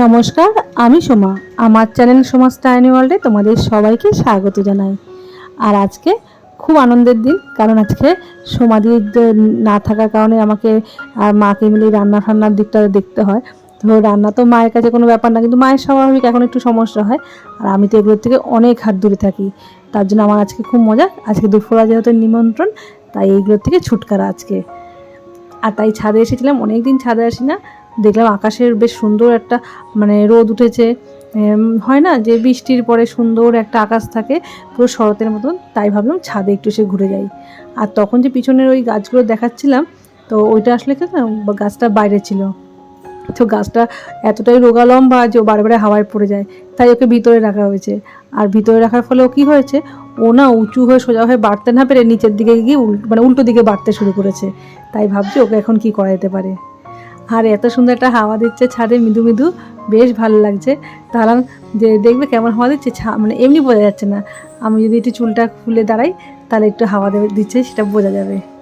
নমস্কার আমি সোমা। আমার চ্যানেল সোমা স্টাইনি ওয়ার্ল্ডে তোমাদের সবাইকে স্বাগত জানাই। আর আজকে খুব আনন্দের দিন, কারণ আজকে সোমাদির না থাকার কারণে আমাকে আর মাকে মিলে রান্না ফান্নার দিকটা দেখতে হয়। তো রান্না তো মায়ের কাছে কোনো ব্যাপার না, কিন্তু মায়ের স্বাভাবিক এখন একটু সমস্যা হয়। আর আমি তো এগুলোর থেকে অনেক হাত দূরে থাকি। তার জন্য আমার আজকে খুব মজা। আজকে দুপুরা যেহেতু নিমন্ত্রণ, তাই এইগুলোর থেকে ছুটকারা আজকে। আর তাই ছাদে এসেছিলাম অনেক দিন ছাদে আসি না দেখলাম আকাশের বেশ সুন্দর একটা মানে রোদ উঠেছে। হয় না যে বৃষ্টির পরে সুন্দর একটা আকাশ থাকে, পুরো শরতের মতন, তাই ভাবলাম ছাদে একটু এসে ঘুরে যাই। আর তখন যে পিছনের ওই গাছগুলো দেখাচ্ছিলাম, তো ওইটা আসলে কি গাছটা বাইরে ছিল। তো গাছটা এতটাই রোগা লম্বা যে ও বারে হাওয়ায় পড়ে যায়, তাই ওকে ভিতরে রাখা হয়েছে। আর ভিতরে রাখার ফলে ও কী হয়েছে, ও না উঁচু হয়ে সোজা হয়ে বাড়তে না পেরে নিচের দিকে গিয়ে মানে উল্টো দিকে বাড়তে শুরু করেছে। তাই ভাবছি ওকে এখন কি করা যেতে পারে। আর এত সুন্দর একটা হাওয়া দিচ্ছে ছাদে, মৃদু মৃদু। বেশ ভালো লাগছে। তাহলে যে দেখবে কেমন হাওয়া দিচ্ছে মানে এমনি বোঝা যাচ্ছে না। আমি যদি একটু চুলটা খুলে দাঁড়াই, তাহলে একটু হাওয়া দিচ্ছে, সেটা বোঝা যাবে।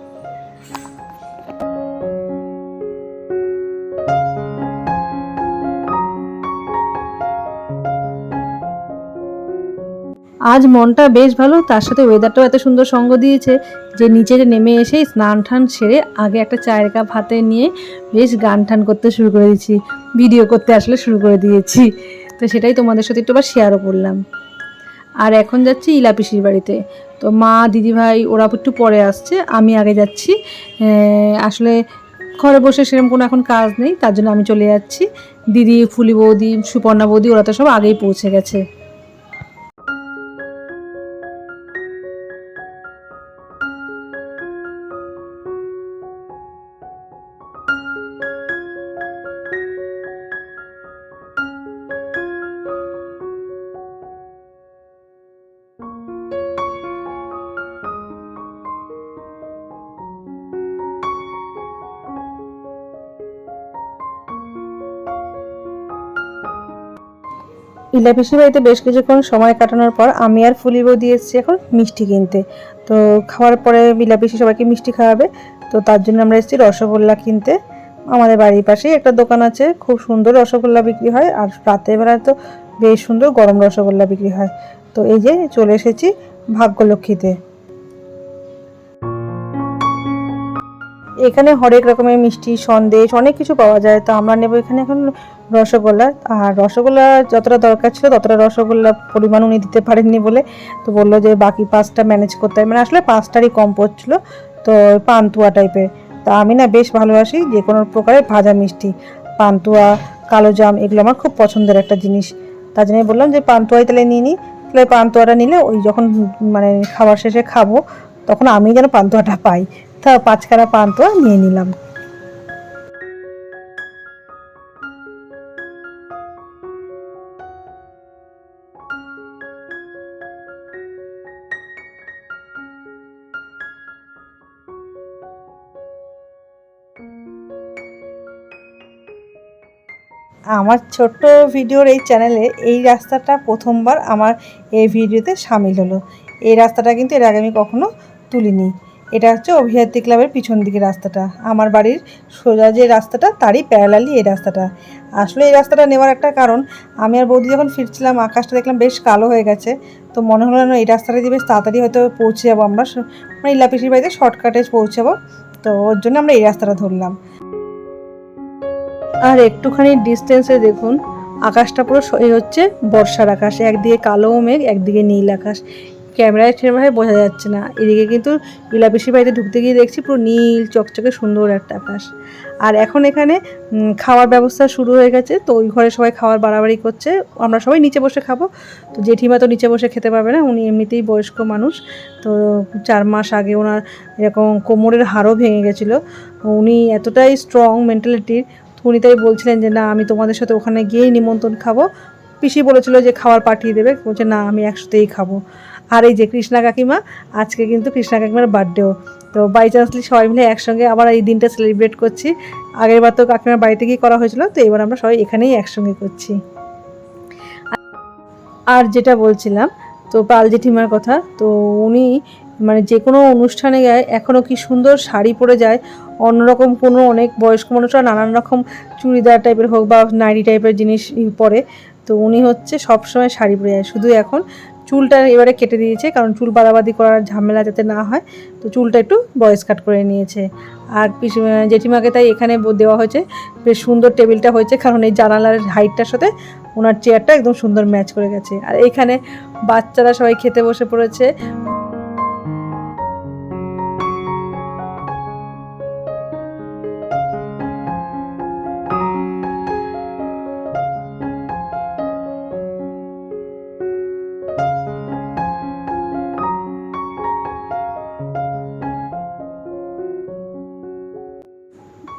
আজ মনটা বেশ ভালো, তার সাথে ওয়েদারটাও এত সুন্দর সঙ্গ দিয়েছে যে নিচে নেমে এসে স্নান টান সেরে আগে একটা চায়ের কাপ হাতে নিয়ে বেশ গান টান করতে শুরু করে দিয়েছি ভিডিও করতে আসলে শুরু করে দিয়েছি। তো সেটাই তোমাদের সাথে একটু আবার শেয়ারও করলাম। আর এখন যাচ্ছি ইলা পিসির বাড়িতে। তো মা, দিদিভাই, ওরা একটু পরে আসছে, আমি আগে যাচ্ছি। আসলে ঘরে বসে সেরকম কোনো এখন কাজ নেই, তার জন্য আমি চলে যাচ্ছি। দিদি, ফুলি বৌদি, সুপর্ণা বৌদি, ওরা তো সব আগেই পৌঁছে গেছে। ইলা পিসির বাড়িতে বেশ কিছুক্ষণ সময় কাটানোর পর আমি আর ফুলি বৌদি এসেছি এখন মিষ্টি কিনতে। তো খাওয়ার পরে ইলাপিসি সবাইকে মিষ্টি খাওয়াবে। তো তার জন্য আমরা এসেছি রসগোল্লা কিনতে। আমাদের বাড়ির পাশেই একটা দোকান আছে, খুব সুন্দর রসগোল্লা বিক্রি হয়। আর রাতের বেলায় তো বেশ সুন্দর গরম রসগোল্লা বিক্রি হয়। তো এই যে চলে এসেছি ভাগ্যলক্ষ্মীতে। এখানে হরেক রকমের মিষ্টি, সন্দেশ, অনেক কিছু পাওয়া যায়। তো আমরা নেব এখানে এখন রসগোল্লা। আর রসগোল্লা যতটা দরকার ছিল, ততটা রসগোল্লা পরিমাণ উনি দিতে পারেননি বলে। তো বলল যে বাকি পাঁচটা ম্যানেজ করতে হবে মানে আসলে পাঁচটারই কম পড়ছিল তো পান্তুয়া টাইপের তা আমি না বেশ ভালোবাসি যে কোনো প্রকারের ভাজা মিষ্টি। পান্তুয়া, কালো জাম, এগুলো আমার খুব পছন্দের একটা জিনিস। তার জন্য বললাম যে পান্তুয়াই তাহলে নিয়ে নিই তাহলে পান্তুয়াটা নিলে ওই যখন মানে খাবার শেষে খাব, তখন আমি যেন পান্তুয়াটা পাই। তা পাঁচখানা পান্তুয়া নিয়ে নিলাম। আমার ছোট্ট ভিডিওর এই চ্যানেলে এই রাস্তাটা প্রথমবার আমার এই ভিডিওতে সামিল হলো। এই রাস্তাটা কিন্তু এর আগে আমি কখনো তুলিনি। এটা হচ্ছে অভিয়াত্রী ক্লাবের পিছন দিকে রাস্তাটা। আমার বাড়ির সোজা যে রাস্তাটা, তারই প্যারালালি এই রাস্তাটা। আসলে এই রাস্তাটা নেওয়ার একটা কারণ, আমি আর বৌদি যখন ফিরছিলাম, আকাশটা দেখলাম বেশ কালো হয়ে গেছে। তো মনে হলো না এই রাস্তাটা দিয়ে বেশ তাড়াতাড়ি হয়তো পৌঁছে যাব আমরা। মানে ইলাপিসির বাড়িতে শর্টকাটে পৌঁছাবো। তো ওর জন্য আমরা এই রাস্তাটা ধরলাম। আর একটুখানি ডিস্টেন্সে দেখুন, আকাশটা পুরো হচ্ছে বর্ষার আকাশ। একদিকে কালো মেঘ, একদিকে নীল আকাশ। ক্যামেরায় সেভাবে বোঝা যাচ্ছে না। এদিকে কিন্তু ইলাপিসি বাড়িতে ঢুকতে গিয়ে দেখছি পুরো নীল, চকচকে, সুন্দর একটা আকাশ। আর এখন এখানে খাওয়ার ব্যবস্থা শুরু হয়ে গেছে। তো ওই ঘরে সবাই খাওয়ার বাড়াবাড়ি করছে। আমরা সবাই নিচে বসে খাব। তো জেঠিমা তো নিচে বসে খেতে পারবে না। উনি এমনিতেই বয়স্ক মানুষ। তো চার মাস আগে ওনার এরকম কোমরের হাড়ও ভেঙে গেছিল। উনি এতটাই স্ট্রং মেন্টালিটির উনি তাই বলছিলেন যে, না, আমি তোমাদের সাথে ওখানে গিয়েই নিমন্ত্রণ খাব। পিসি বলেছিল যে, খাবার পাঠিয়ে দেবে। বলছে, না, আমি একসাথেই খাব। আর এই যে কৃষ্ণা কাকিমা, আজকে কিন্তু কৃষ্ণা কাকিমার বার্থডেও তো বাই চান্সলি সবাই মিলে একসঙ্গে আবার এই দিনটা সেলিব্রেট করছি। আগের বার তো কাকিমার বাড়িতে গিয়ে করা হয়েছিল, তো এবার আমরা সবাই এখানেই একসঙ্গে করছি। আর যেটা বলছিলাম, তো পাল জেঠিমার কথা, তো উনি মানে যে কোনো অনুষ্ঠানে গায়ে এখনও কি সুন্দর শাড়ি পরে যায়, অন্যরকম কোনো অনেক বয়স্ক মানুষরা নানান রকম চুড়িদার টাইপের হোক বা নাইটি টাইপের জিনিস পরে, তো উনি হচ্ছে সবসময় শাড়ি পরে যায়। শুধু এখন চুলটা এবারে কেটে দিয়েছে, কারণ চুল বাদাবাদি করার ঝামেলা যাতে না হয়, তো চুলটা একটু বয়স কাট করে নিয়েছে। আর পিসি জেঠিমাকে তাই এখানে দেওয়া হয়েছে, বেশ সুন্দর টেবিলটা হয়েছে, কারণ এই জানালার হাইটটার সাথে ওনার চেয়ারটা একদম সুন্দর ম্যাচ করে গেছে। আর এখানে বাচ্চারা সবাই খেতে বসে পড়েছে।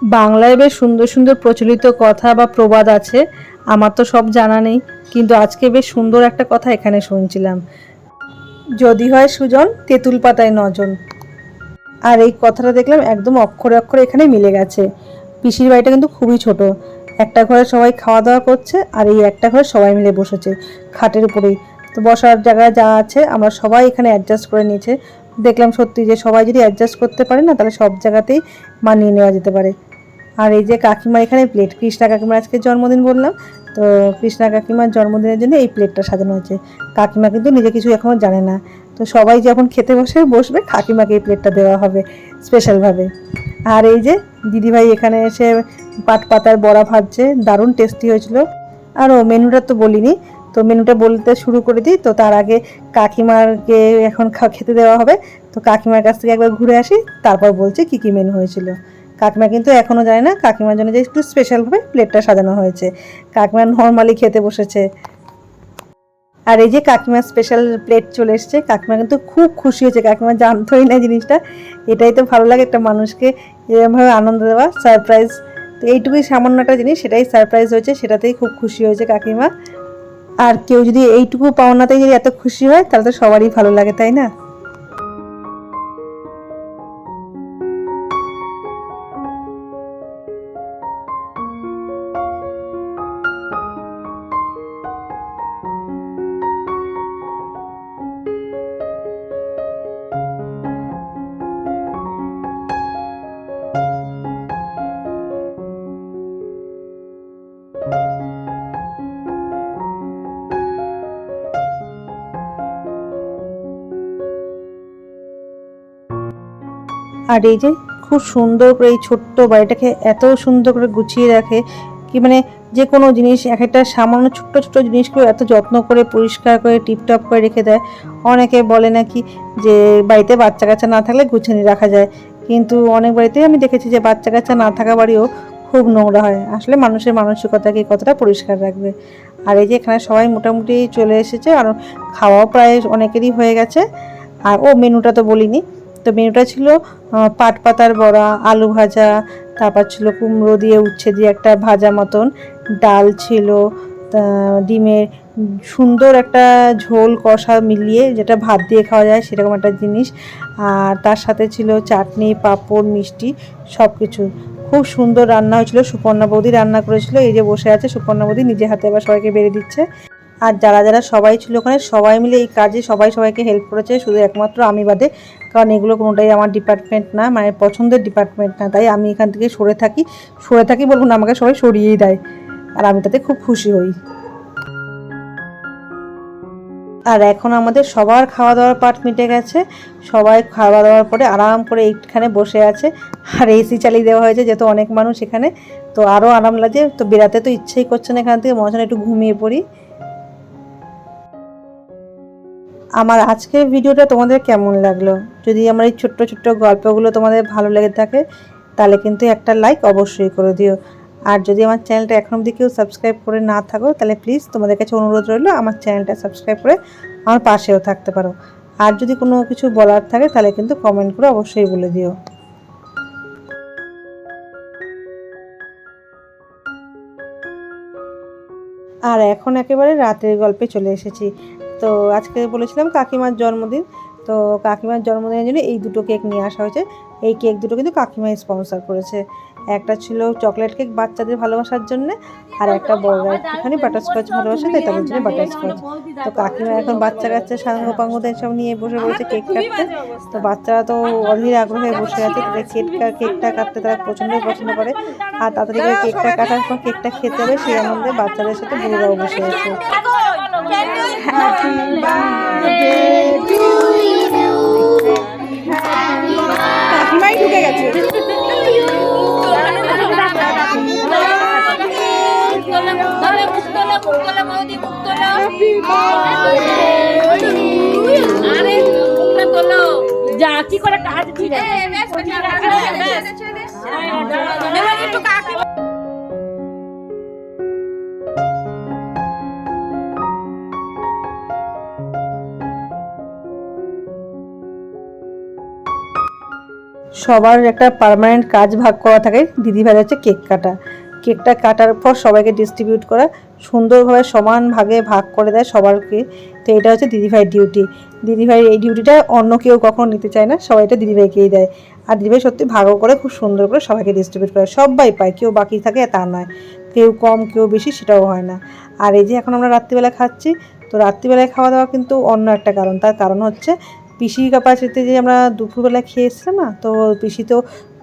বাংলায় বেশ সুন্দর সুন্দর প্রচলিত কথা বা প্রবাদ আছে, আমার তো সব জানা নেই, কিন্তু আজকে বেশ সুন্দর একটা কথা এখানে শুনছিলাম। যদি হয় সুজন, তেঁতুল পাতায় নজন। আর এই কথাটা দেখলাম একদম অক্ষরে অক্ষরে এখানে মিলে গেছে। পিসির বাড়িটা কিন্তু খুবই ছোট। একটা ঘরে সবাই খাওয়া দাওয়া করছে, আর এই একটা ঘরে সবাই মিলে বসেছে খাটের উপরেই। তো বসার জায়গায় যা আছে, আমরা সবাই এখানে অ্যাডজাস্ট করে নিয়েছে। দেখলাম সত্যি যে সবাই যদি অ্যাডজাস্ট করতে পারে না, তাহলে সব জায়গাতেই মানিয়ে নেওয়া যেতে পারে। আর এই যে কাকিমা এখানে প্লেট কৃষ্ণা কাকিমার আজকে জন্মদিন বললাম, তো কৃষ্ণা কাকিমার জন্মদিনের জন্য এই প্লেটটা সাজানো হয়েছে। কাকিমা কিন্তু নিজে কিছু এখনও জানে না। তো সবাই যখন খেতে বসে, বসবে, কাকিমাকে এই প্লেটটা দেওয়া হবে স্পেশালভাবে আর এই যে দিদিভাই এখানে এসে পাট পাতার বড়া ভাজছে, দারুণ টেস্টি হয়েছিল। আর ও মেনুটা তো বলিনি, তো মেনুটা বলতে শুরু করে দিই। তো তার আগে কাকিমারকে এখন খেতে দেওয়া হবে। তো কাকিমার কাছ থেকে একবার ঘুরে আসি, তারপর বলছে কি কি মেনু হয়েছিল। কাকিমা কিন্তু এখনও জানে না কাকিমার জন্য যে একটু স্পেশালভাবে প্লেটটা সাজানো হয়েছে। কাকিমা নর্মালি খেতে বসেছে। আর এই যে কাকিমার স্পেশাল প্লেট চলে এসছে, কাকিমা কিন্তু খুব খুশি হয়েছে। কাকিমা জানতোই না জিনিসটা। এটাই তো ভালো লাগে একটা মানুষকে এরকমভাবে আনন্দ দেওয়া সারপ্রাইজ তো এইটুকুই সামান্য একটা জিনিস, সেটাই সারপ্রাইজ হয়েছে, সেটাতেই খুব খুশি হয়েছে কাকিমা। আর কেউ যদি এইটুকু পাওনাতেই যদি এত খুশি হয়, তাহলে তো সবারই ভালো লাগে, তাই না? আর এই যে খুব সুন্দর করে এই ছোট্ট বাড়িটাকে এত সুন্দর করে গুছিয়ে রাখে কি মানে যে কোনো জিনিস, এক একটা সামান্য ছোট্ট ছোট্ট জিনিসগুলো এত যত্ন করে, পরিষ্কার করে, টিপটপ করে রেখে দেয়। অনেকে বলে নাকি যে বাড়িতে বাচ্চা কাচ্চা না থাকলে গুছিয়ে রাখা যায়। কিন্তু অনেক বাড়িতেই আমি দেখেছি যে বাচ্চা কাচ্চা না থাকা বাড়িও খুব নোংরা হয়। আসলে মানুষের মানসিকতাকে কতটা পরিষ্কার রাখবে। আর এই যে এখানে সবাই মোটামুটি চলে এসেছে, আর খাওয়াও প্রায় অনেকেরই হয়ে গেছে। আর ও মেনুটা তো বলিনি। তো মেনুটা ছিল পাট পাতার বড়া, আলু ভাজা, তারপর ছিল কুমড়ো দিয়ে উচ্ছে দিয়ে একটা ভাজা মতন, ডাল ছিল ডিমের সুন্দর একটা ঝোল কষা মিলিয়ে যেটা ভাত দিয়ে খাওয়া যায় সেরকম একটা জিনিস, আর তার সাথে ছিল চাটনি, পাঁপড়, মিষ্টি সব কিছু খুব সুন্দর রান্না হয়েছিল সুপর্ণা বৌদি রান্না করেছিল, এই যে বসে আছে সুপর্ণা বৌদি নিজে হাতে আবার সবাইকে বেড়ে দিচ্ছে। আর যারা যারা সবাই ছিল ওখানে, সবাই মিলে এই কাজে সবাই সবাইকে হেল্প করেছে, শুধু একমাত্র আমি বাদে। কারণ এগুলো কোনোটাই আমার ডিপার্টমেন্ট না মানে পছন্দের ডিপার্টমেন্ট না। তাই আমি এখান থেকে সরে থাকি। সরে থাকি বলব না, আমাকে সবাই সরিয়েই দেয়। আর আমি তাতে খুব খুশি হই। আর এখন আমাদের সবার খাওয়া দাওয়ার পাট মিটে গেছে। সবাই খাওয়া দাওয়ার পরে আরাম করে এইখানে বসে আছে। আর এসি চালিয়ে দেওয়া হয়েছে, যেহেতু অনেক মানুষ এখানে। তো আরও আরাম লাগে তো বেরাতে তো ইচ্ছেই করছে না এখান থেকে। মনে একটু ঘুমিয়ে পড়ি। আমার আজকের ভিডিওটা তোমাদের কেমন লাগল? যদি আমার এই ছোট্ট ছোট্ট গল্পগুলো তোমাদের ভালো লেগে থাকে, তাহলে কিন্তু একটা লাইক অবশ্যই করে দিও। আর যদি আমার চ্যানেলটা এখন অবধি কেউ সাবস্ক্রাইব করে না থাকো, তাহলে প্লিজ তোমাদের কাছে অনুরোধ রইল, আমার চ্যানেলটা সাবস্ক্রাইব করে আমার পাশেও থাকতে পারো। আর যদি কোনো কিছু বলার থাকে, তাহলে কিন্তু কমেন্ট করে অবশ্যই বলে দিও। আর এখন একেবারে রাতের গল্পে চলে এসেছি। তো আজকে বলেছিলাম কাকিমার জন্মদিন। তো কাকিমার জন্মদিনের জন্য এই দুটো কেক নিয়ে আসা হয়েছে। এই কেক দুটো কিন্তু কাকিমাই স্পন্সর করেছে। একটা ছিল চকলেট কেক বাচ্চাদের ভালোবাসার জন্য আর একটা বড়রা একটুখানি বাটারস্কচ ভালোবাসে তাই তাদের জন্য বাটারস্কচ তো কাকিমা এখন বাচ্চা কাচ্চা সাঙ্গ পাঙ্গদের সব নিয়ে বসে রয়েছে কেক কাটতে তো বাচ্চারা তো অধীর আগ্রহে বসে আছে তাদের কেকটা কেকটা কাটতে তারা প্রচণ্ডই পছন্দ করে। আর তাড়াতাড়ি করে কেকটা কাটার পর কেকটা খেতে হবে সেই আনন্দে বাচ্চাদের সাথে বুড়োরাও বসে আছে। কাকিমাই ঢুকে গেছে যা কি করে কাজ ঠিক আছে সবার একটা পার্মানেন্ট কাজ ভাগ করা থাকে। দিদিভাই হচ্ছে কেক কাটা। কেকটা কাটার পর সবাইকে ডিস্ট্রিবিউট করা। সুন্দরভাবে সমান ভাগে ভাগ করে দেয় সবারকে। তো এটা হচ্ছে দিদিভাইয়ের ডিউটি দিদিভাইয়ের এই ডিউটিটা অন্য কেউ কখনো নিতে চায় না। সবাই এটা দিদিভাইকেই দেয়। আর দিদিভাই সত্যি ভাগও করে, খুব সুন্দর করে সবাইকে ডিস্ট্রিবিউট করে। সবাই পায়, কেউ বাকি থাকে তা নয়। কেউ কম, কেউ বেশি, সেটাও হয় না। আর এই যে এখন আমরা রাত্রিবেলা খাচ্ছি, তো রাত্রিবেলায় খাওয়া দাওয়া কিন্তু অন্য একটা কারণ। তার কারণ হচ্ছে পিসি কাপাসিতে যে আমরা দুপুরবেলা খেয়েছিলাম না, তো পিসি তো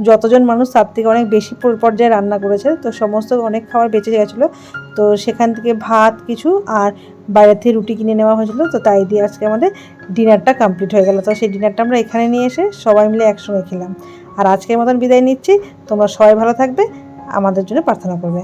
যতজন মানুষ তার থেকে অনেক বেশি পর্যায়ে রান্না করেছে, তো সমস্ত অনেক খাবার বেঁচে গেছিল। তো সেখান থেকে ভাত কিছু আর বাইরে থেকে রুটি কিনে নেওয়া হয়েছিল, তো তাই দিয়ে আজকে আমাদের ডিনারটা কমপ্লিট হয়ে গেল। তো সেই ডিনারটা আমরা এখানে নিয়ে এসে সবাই মিলে একসঙ্গে খেলাম। আর আজকের মতন বিদায় নিচ্ছি, তোমরা সবাই ভালো থাকবে, আমাদের জন্য প্রার্থনা করবে।